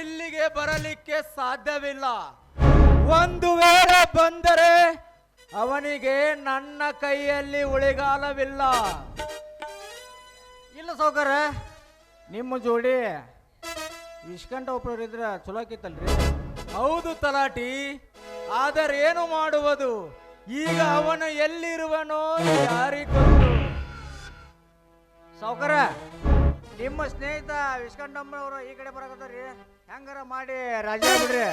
ಇಲ್ಲಿಗೆ ಬರಲಿಕ್ಕೆ ಸಾಧ್ಯವಿಲ್ಲ. ಒಂದು ವೇಳೆ ಬಂದರೆ ಅವನಿಗೆ ನನ್ನ ಕೈಯಲ್ಲಿ ಉಳಿಗಾಲವಿಲ್ಲ. ಇಲ್ಲ ಸೌಕರ ನಿಮ್ಮ ಜೋಡಿ ವಿಷ್ಕಂಠ ಒಬ್ಬರಿದ್ರೆ ಚಲೋ ಆಕಿತ್ತಲ್ರಿ? ಹೌದು ತಲಾಟಿ, ಆದರೆ ಏನು ಮಾಡುವುದು? ಈಗ ಅವನು ಎಲ್ಲಿರುವನೋ ಯಾರಿಗೊಂದು. ಸೌಕರ ನಿಮ್ಮ ಸ್ನೇಹಿತ ವಿಸ್ಕಂಡಮ್ಮನವರು ಈ ಕಡೆ ಬರಕತ್ತಾರ್ರಿ ಹೆಂಗಾರ ಮಾಡಿ ರಾಜ ಬಿಡ್ರಿ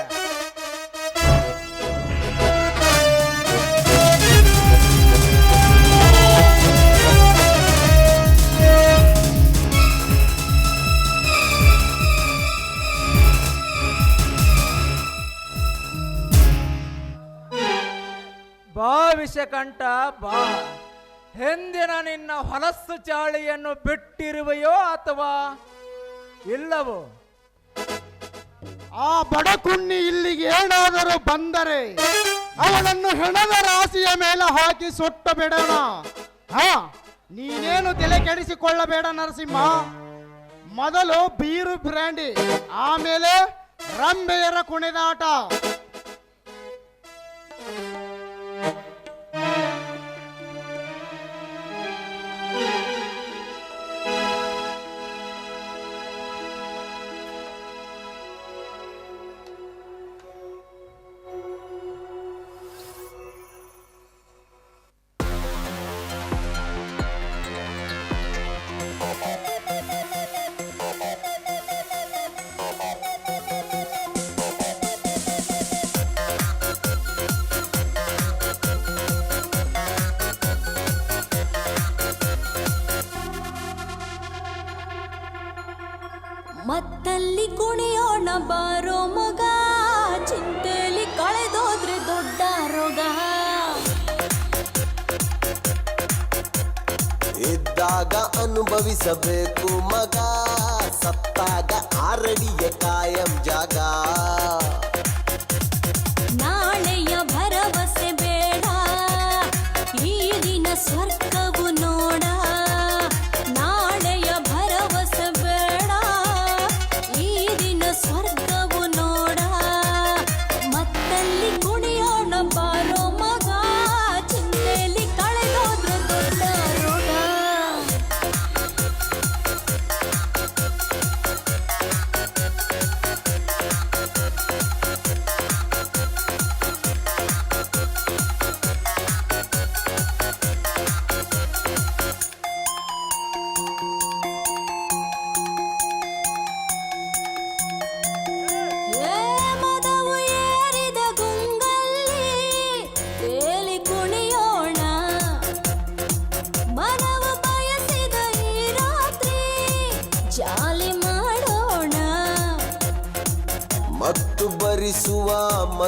ಬಾ ವಿಷಕಂಠ ಬಾ. ಹಿಂದಿನ ನಿನ್ನ ಹೊಲಸ್ಸು ಚಾಳಿಯನ್ನು ಬಿಟ್ಟಿರುವೆಯೋ ಅಥವಾ ಇಲ್ಲವೋ? ಆ ಬಡಕುಣ್ಣಿ ಇಲ್ಲಿಗೆ ಏನಾದರೂ ಬಂದರೆ ಅವನನ್ನು ಹೆಣದ ರಾಶಿಯ ಮೇಲೆ ಹಾಕಿ ಸುಟ್ಟು ಬಿಡೋಣ ಹಾ, ನೀನೇನು ತಲೆ ಕೆಡಿಸಿಕೊಳ್ಳಬೇಡ ನರಸಿಂಹ. ಮೊದಲು ಬೀರು ಬ್ರ್ಯಾಂಡಿ, ಆಮೇಲೆ ರಂಬೆಯರ ಕುಣಿದಾಟ. ಇದ್ದಾಗ ಅನುಭವಿಸಬೇಕು ಮಗ. ಸತ್ತಾಗ ಆರಡಿಯ ಕಾಯಂ ಜಾಗ. ನಾಳೆಯ ಭರವಸೆ ಬೇಡ. ಈಗಿನ ಸ್ವರ್ಗವು ನೋಡ.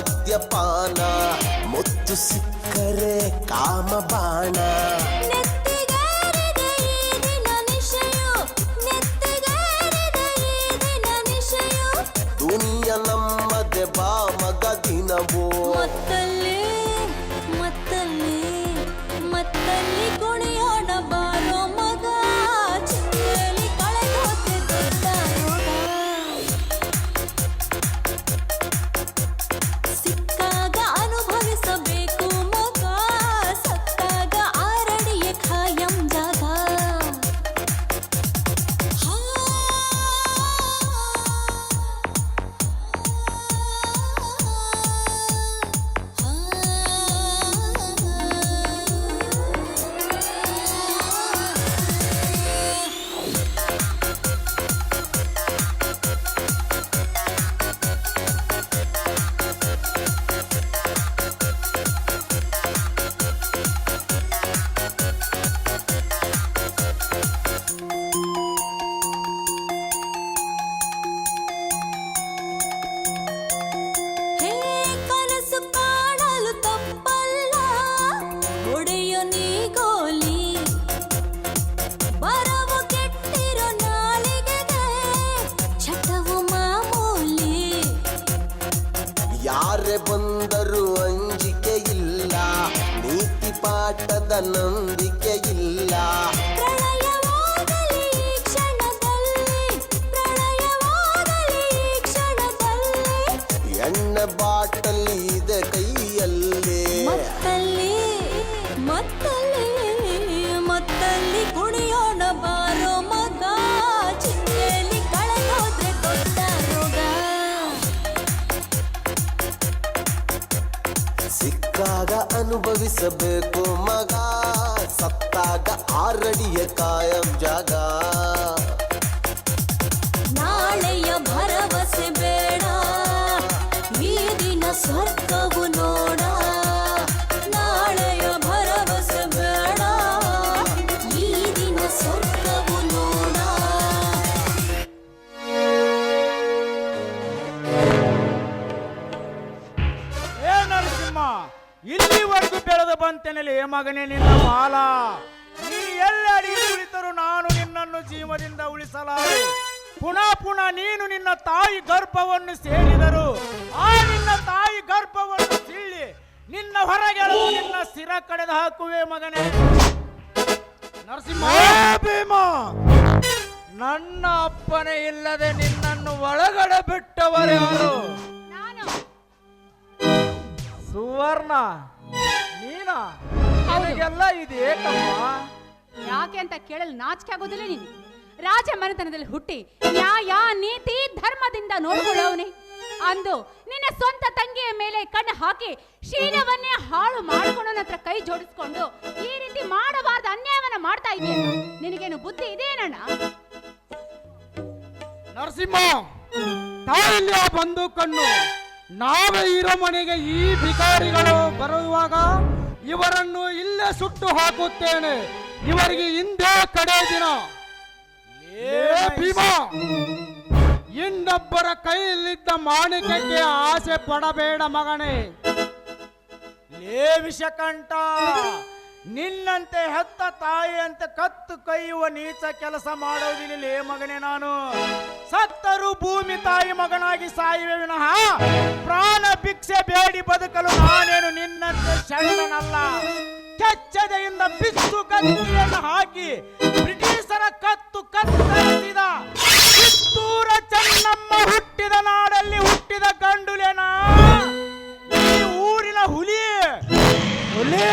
ಮದ್ಯಪಾನ ಮುತ್ತು ಸಿಕ್ಕರೆ ಕಾಮಬಾಣ. ನೆತ್ತಿಗೇರಿದ நம்பிக்கை ಅನುಭವಿಸಬೇಕು ಮಗ ಸತ್ತಾಗ ಆರಡಿಯ ಕಾಯಂ ಜಾಗ ಬೆಳೆದು ಬಂತೆನಲ್ಲಿ ಏ ಮಗನೇ ನಿನ್ನ ಬಾಲ ನೀ ಎಲ್ಲ ಅಡಿಗೆ ಉಳಿತರು ನಾನು ನಿನ್ನನ್ನು ಜೀವದಿಂದ ಉಳಿಸಲಾರೆ. ಪುನಃ ಪುನಃ ನೀನು ನಿನ್ನ ತಾಯಿ ಗರ್ಭವನ್ನು ಸೇರಿದರು ಆ ನಿನ್ನ ತಾಯಿ ಗರ್ಭವನ್ನು ಸೀಳಿ ನಿನ್ನ ಹೊರಗೆಳೆದು ನಿನ್ನ ಸ್ಥಿರ ಕಡೆದು ಹಾಕುವೆ ಮಗನೇ. ನರಸಿಂಹ ಭೀಮ! ನನ್ನ ಅಪ್ಪನೇ ಇಲ್ಲದೆ ನಿನ್ನನ್ನು ಒಳಗಡೆ ಬಿಟ್ಟವರ್ಯಾರು ಸುವರ್ಣ. ನೀನಾ? ನಿನಗೆಲ್ಲ ಇದು ಏಕಮ್ಮ? ಯಾಕೆ ಅಂತ ಕೇಳಲು ನಾಚಿಕೆ ಆಗೋದಿಲ್ಲ ನೀನು. ರಾಜ ಮನೆತನದಲ್ಲಿ ಹುಟ್ಟಿ ನ್ಯಾಯ ನೀತಿ ಧರ್ಮದಿಂದ ನೋಡ್ಕೊಳ್ಳೋವನೇ. ಅಂದು ನಿನ್ನ ಸ್ವಂತ ತಂಗಿಯ ಮೇಲೆ ಕಣ್ಣು ಹಾಕಿ ಶೀಲವನ್ನೇ ಹಾಳು ಮಾಡಿಕೊಂಡು ಹತ್ರ ಕೈ ಜೋಡಿಸ್ಕೊಂಡು ಈ ರೀತಿ ಮಾಡಬಾರ್ದ ಅನ್ಯಾಯವನ್ನ ಮಾಡ್ತಾ ಇದೆಯಲ್ಲ ನಿನಗೇನು ಬುದ್ಧಿ ಇದೇನಣ್ಣ ನರಸಿಂಹ ತಾಯಿಲ್ಲ ಬಂದು ಕಣ್ಣು ನಾವೇ ಇರೋ ಮನೆಗೆ ಈ ಭಿಕಾರಿಗಳು ಬರುವಾಗ ಇವರನ್ನು ಇಲ್ಲೇ ಸುಟ್ಟು ಹಾಕುತ್ತೇನೆ. ಇವರಿಗೆ ಹಿಂದೆ ಕಡೆ ದಿನ. ಇನ್ನೊಬ್ಬರ ಕೈಯಲ್ಲಿದ್ದ ಮಾಣಿಕೆಗೆ ಆಸೆ ಪಡಬೇಡ ಮಗನೇ. ಲೇ ವಿಷಕಂಠ! ನಿನ್ನಂತೆ ಹೆತ್ತ ತಾಯಿಯಂತೆ ಕತ್ತು ಕೈಯುವ ನೀಚ ಕೆಲಸ ಮಾಡೋದಿಲ್ಲ ಲೇ ಮಗನೇ ನಾನು. ಸತ್ತರು ಭೂಮಿ ತಾಯಿ ಮಗನಾಗಿ ಸಾಯುವೆ ವಿನಃ ಪ್ರಾಣ ಭಿಕ್ಷೆ ಬೇಡಿ ಬದುಕಲು ನಾನೇನು ನಿನ್ನಂತೆ ಶರಣನಲ್ಲ. ಕೆಚ್ಚದೆಯಿಂದ ಬಿಸ್ಸು ಕತ್ತಿಯನ್ನು ಹಾಕಿ ಬ್ರಿಟಿಷರ ಕತ್ತು ಕತ್ತರಿಸಿದ ಕಿತ್ತೂರ ಚೆನ್ನಮ್ಮ ಹುಟ್ಟಿದ ನಾಡಲ್ಲಿ ಹುಟ್ಟಿದ ಗಂಡುಲೇನಾ? ಈ ಊರಿನ ಹುಲಿ. ಹುಲಿ.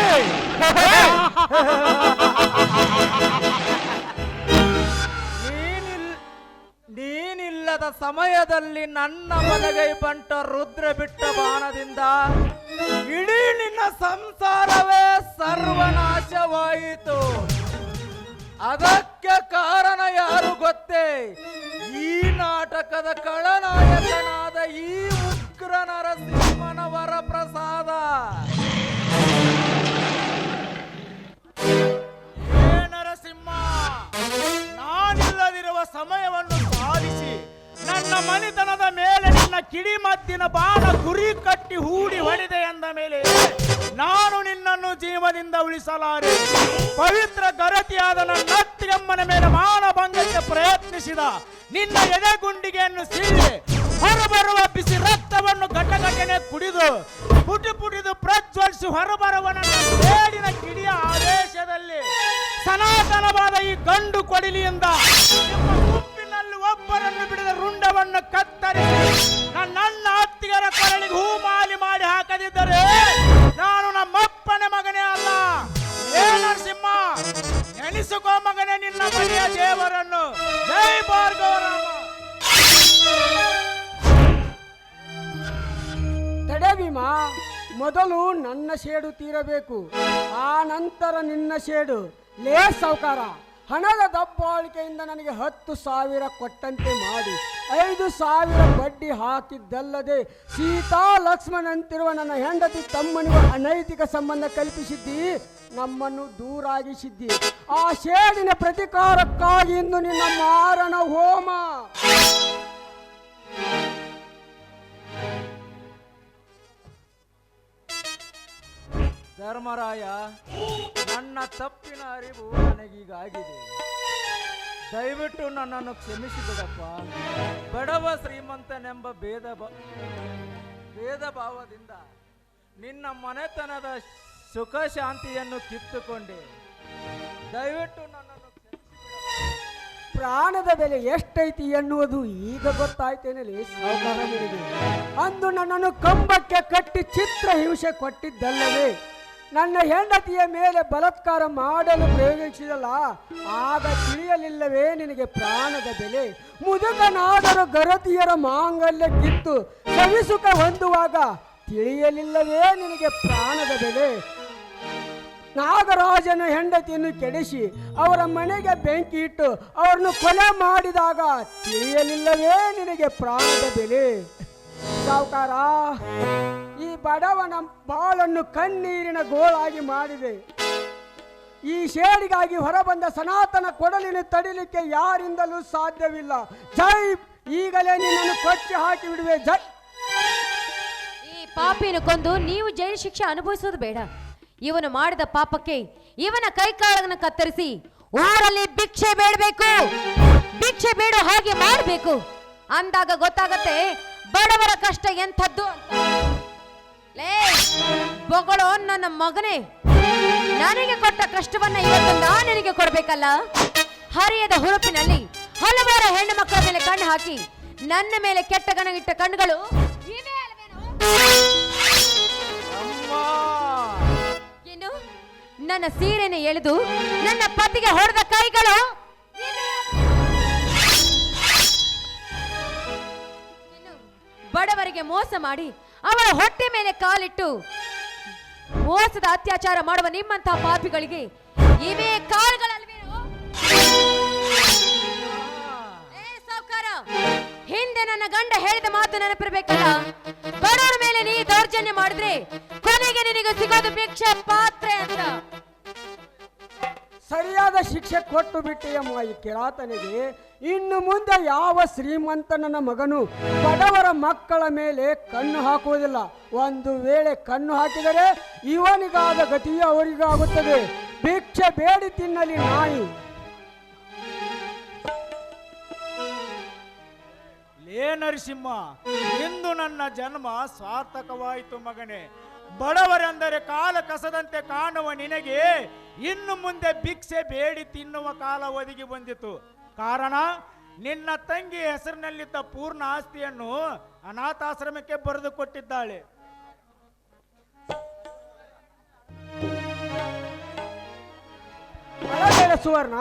ನೀನಿಲ್ ನೀನಿಲ್ಲದ ಸಮಯದಲ್ಲಿ ನನ್ನ ಬಲಗೈ ಬಂಟ ರುದ್ರ ಬಿಟ್ಟ ಬಾಣದಿಂದ ಇಡೀ ನಿನ್ನ ಸಂಸಾರವೇ ಸರ್ವನಾಶವಾಯಿತು. ಅದಕ್ಕೆ ಕಾರಣ ಯಾರು ಗೊತ್ತೇ? ಈ ನಾಟಕದ ಕಳನಾಯಕನಾದ ಈ ಉಗ್ರ ನರಸಿಂಹನ ಬಾಣ ಗುರಿ ಕಟ್ಟಿ ಹೂಡಿ ಹೊಡೆದೆ ಎಂದ ಮೇಲೆ ನಾನು ನಿನ್ನನ್ನು ಜೀವದಿಂದ ಉಳಿಸಲಾರೆ. ಪವಿತ್ರ ಗರತಿಯಾದ ನನ್ನ ಅತ್ತಿಗೆಮ್ಮನ ಮೇಲೆ ಮಾನಭಂಗಕ್ಕೆ ಪ್ರಯತ್ನಿಸಿದ ನಿನ್ನ ಎದೆಗುಂಡಿಗೆಯನ್ನು ಸೀಳಿ ಹೊರಬರುವ ಬಿಸಿ ರಕ್ತವನ್ನು ಘಟಘಟನೆ ಕುಡಿದು ಪುಟಿ ಪುಟಿದು ಪ್ರಜ್ವಲಿಸಿ ಹೊರಬರುವ ನನ್ನ ಬೇಡಿನ ಕಿಡಿಯ ಆದೇಶದಲ್ಲಿ ಸನಾತನವಾದ ಈ ಗಂಡು ಕೊಡಿಲಿಯಿಂದ ನಿಮ್ಮ ಗುಂಪಿನಲ್ಲಿ ಒಬ್ಬರನ್ನು ಬಿಡಿದ ರುಂಡವನ್ನು ಕತ್ತರಿಸಿ ನೆನೆಸಿಕೋ ಮಗನೇ ನಿನ್ನ ಮನೆಯ ದೇವರನ್ನು. ಜೈ ಭಾರ್ಗವರಾಮ ತಡೆ ಭೀಮ ಮೊದಲು ನನ್ನ ಶೇಡು ತೀರಬೇಕು, ಆ ನಂತರ ನಿನ್ನ ಶೇಡು ಲೇ ಸಾವುಕಾರ. ಹಣದ ದಬ್ಬಾಳಿಕೆಯಿಂದ ನನಗೆ ಹತ್ತು ಸಾವಿರ ಕೊಟ್ಟಂತೆ ಮಾಡಿ, ಐದು ಸಾವಿರ ಬಡ್ಡಿ ಹಾಕಿದ್ದಲ್ಲದೆ ಸೀತಾ ಲಕ್ಷ್ಮಣಂತಿರುವ ನನ್ನ ಹೆಂಡತಿ ತಮ್ಮನಿಗೆ ಅನೈತಿಕ ಸಂಬಂಧ ಕಲ್ಪಿಸಿದ್ದಿ, ನಮ್ಮನ್ನು ದೂರಾಗಿಸಿದ್ದಿ. ಆ ಶೇಡಿನ ಪ್ರತಿಕಾರಕ್ಕಾಗಿ ಇಂದು ನಿನ್ನ ಮಾರಣ ಹೋಮ. ಧರ್ಮರಾಯ ನನ್ನ ತಪ್ಪಿನ ಅರಿವು ನನಗೀಗಾಗಿದೆ. ದಯವಿಟ್ಟು ನನ್ನನ್ನು ಕ್ಷಮಿಸಿಬಿಡಪ್ಪ. ಬಡವ ಶ್ರೀಮಂತನೆಂಬ ಭೇದ ಭೇದ ಭಾವದಿಂದ ನಿನ್ನ ಮನೆತನದ ಸುಖ ಶಾಂತಿಯನ್ನು ಕಿತ್ತುಕೊಂಡೆ. ದಯವಿಟ್ಟು ನನ್ನನ್ನು ಪ್ರಾಣದ ಬೆಲೆ ಎಷ್ಟೈತಿ ಎನ್ನುವುದು ಈಗ ಗೊತ್ತಾಯ್ತೇನೆ ಅಂದು ನನ್ನನ್ನು ಕಂಬಕ್ಕೆ ಕಟ್ಟಿ ಚಿತ್ರ ಹಿಂಸೆ ಕೊಟ್ಟಿದ್ದಲ್ಲವೇ? ನನ್ನ ಹೆಂಡತಿಯ ಮೇಲೆ ಬಲತ್ಕಾರ ಮಾಡಲು ಪ್ರಯೋಗಿಸಿದಲ್ಲ, ಆಗ ತಿಳಿಯಲಿಲ್ಲವೇ ನಿನಗೆ ಪ್ರಾಣದ ಬೆಲೆ? ಮುದುಕನಾದರೂ ಗರತಿಯರ ಮಾಂಗಲ್ಯ ಕಿತ್ತು ಸವಿಸುಖ ಹೊಂದುವಾಗ ತಿಳಿಯಲಿಲ್ಲವೇ ನಿನಗೆ ಪ್ರಾಣದ ಬೆಲೆ? ನಾಗರಾಜನ ಹೆಂಡತಿಯನ್ನು ಕೆಡಿಸಿ ಅವರ ಮನೆಗೆ ಬೆಂಕಿ ಇಟ್ಟು ಅವರನ್ನು ಕೊಲೆ ಮಾಡಿದಾಗ ತಿಳಿಯಲಿಲ್ಲವೇ ನಿನಗೆ ಪ್ರಾಣದ ಬೆಲೆ? ಸಾವುಕಾರ, ಈ ಬಡವನ ಬಾಳನ್ನು ಕಣ್ಣೀರಿನ ಗೋಳಾಗಿ ಮಾಡಿದೆ. ಈ ಶೇಡಿಗಾಗಿ ಹೊರಬಂದ ಸನಾತನ ಕೊಡಲಿನ ತಡಿಲಿಕ್ಕೆ ಯಾರಿಂದಲೂ ಸಾಧ್ಯವಿಲ್ಲ. ಜೈ, ಈಗಲೇ ನಿನ್ನನ್ನು ಕೊಚ್ಚಿ ಹಾಕಿ ಬಿಡುವೆ. ಜೈ. ಈ ಪಾಪಿನ ಕೊಂದು ನೀವು ಜೈಲು ಶಿಕ್ಷೆ ಅನುಭವಿಸೋದು ಬೇಡ. ಇವನು ಮಾಡಿದ ಪಾಪಕ್ಕೆ ಇವನ ಕೈಕಾಳನ್ನು ಕತ್ತರಿಸಿ ಊರಲ್ಲಿ ಭಿಕ್ಷೆ ಬೇಡಬೇಕು. ಭಿಕ್ಷೆ ಬೇಡ ಹಾಗೆ ಮಾಡಬೇಕು. ಅಂದಾಗ ಗೊತ್ತಾಗತ್ತೆ ಬಡವರ ಕಷ್ಟ ಎಂಥದ್ದು ಲೇ ಬೊಗಳೋ ನನ್ನ ಮಗನೇ ನನಗೆ ಕೊಟ್ಟ ಕಷ್ಟವನ್ನ ಇವತ್ತು ನಾನು ನಿನಗೆ ಕೊಡ್ಬೇಕಲ್ಲ? ಹರಿಯದ ಹುರುಪಿನಲ್ಲಿ ಹಲವಾರು ಹೆಣ್ಣು ಮಕ್ಕಳ ಮೇಲೆ ಕಣ್ಣು ಹಾಕಿ ನನ್ನ ಮೇಲೆ ಕೆಟ್ಟ ಗಣಗಿಟ್ಟ ಕಣ್ಣುಗಳು ಇವೇ ಅಲ್ವೇನೋ? ಅಮ್ಮ! ಏನು ನನ್ನ ಸೀರೆನ ಎಳೆದು ನನ್ನ ಪತಿಗೆ ಹೊಡೆದ ಕೈಗಳು ಬಡವರಿಗೆ ಮೋಸ ಮಾಡಿ ಅವರ ಹೊಟ್ಟೆ ಮೇಲೆ ಕಾಲಿಟ್ಟು ಮೋಸದ ಅತ್ಯಾಚಾರ ಮಾಡುವ ನಿಮ್ಮಂತಹ ಪಾಪಿಗಳಿಗೆ ಇವೇ ಕಾಲುಗಳಲ್ವೇನೋ? ಹಿಂದೆ ನನ್ನ ಗಂಡ ಹೇಳಿದ ಮಾತು ನೆನಪಿರಬೇಕಲ್ಲ? ಬಡವರ ಮೇಲೆ ನೀ ದೌರ್ಜನ್ಯ ಮಾಡಿದ್ರೆ ಕೊನೆಗೆ ನಿನಗೆ ಸಿಗೋದು ಭಿಕ್ಷೆ ಪಾತ್ರೆ ಅಂತ. ಸರಿಯಾದ ಶಿಕ್ಷೆ ಕೊಟ್ಟು ಬಿಟ್ಟೆಯಮ್ಮ ಈ ಕಿರಾತನಿಗೆ ಇನ್ನು ಮುಂದೆ ಯಾವ ಶ್ರೀಮಂತನ ಮಗನು ಬಡವರ ಮಕ್ಕಳ ಮೇಲೆ ಕಣ್ಣು ಹಾಕುವುದಿಲ್ಲ. ಒಂದು ವೇಳೆ ಕಣ್ಣು ಹಾಕಿದರೆ ಇವನಿಗಾದ ಗತಿಯು ಅವರಿಗಾಗುತ್ತದೆ. ಭಿಕ್ಷೆ ಬೇಡಿ ತಿನ್ನಲಿ ನಾಯಿ. ಲೇ ನರಸಿಂಹ, ಇಂದು ನನ್ನ ಜನ್ಮ ಸಾರ್ಥಕವಾಯಿತು ಮಗನೇ. ಬಡವರೆಂದರೆ ಕಾಲ ಕಸದಂತೆ ಕಾಣುವ ನಿನಗೆ ಇನ್ನು ಮುಂದೆ ಭಿಕ್ಷೆ ಬೇಡಿ ತಿನ್ನುವ ಕಾಲ ಒದಗಿ ಬಂದಿತು. ಕಾರಣ ನಿನ್ನ ತಂಗಿ ಹೆಸರಿನಲ್ಲಿದ್ದ ಪೂರ್ಣ ಆಸ್ತಿಯನ್ನು ಅನಾಥಾಶ್ರಮಕ್ಕೆ ಬರೆದು ಕೊಟ್ಟಿದ್ದಾಳೆ. ಸುವರ್ಣ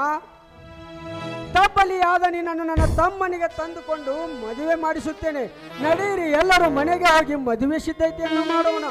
ತಪ್ಪಲಿಯಾದ ನಿನ್ನನ್ನು ನನ್ನ ತಮ್ಮನಿಗೆ ತಂದುಕೊಂಡು ಮದುವೆ ಮಾಡಿಸುತ್ತೇನೆ. ನಡೀರಿ, ಎಲ್ಲರೂ ಮನೆಗೆ ಹೋಗಿ ಮದುವೆ ಸಿದ್ಧತೆಯನ್ನು ಮಾಡೋಣ.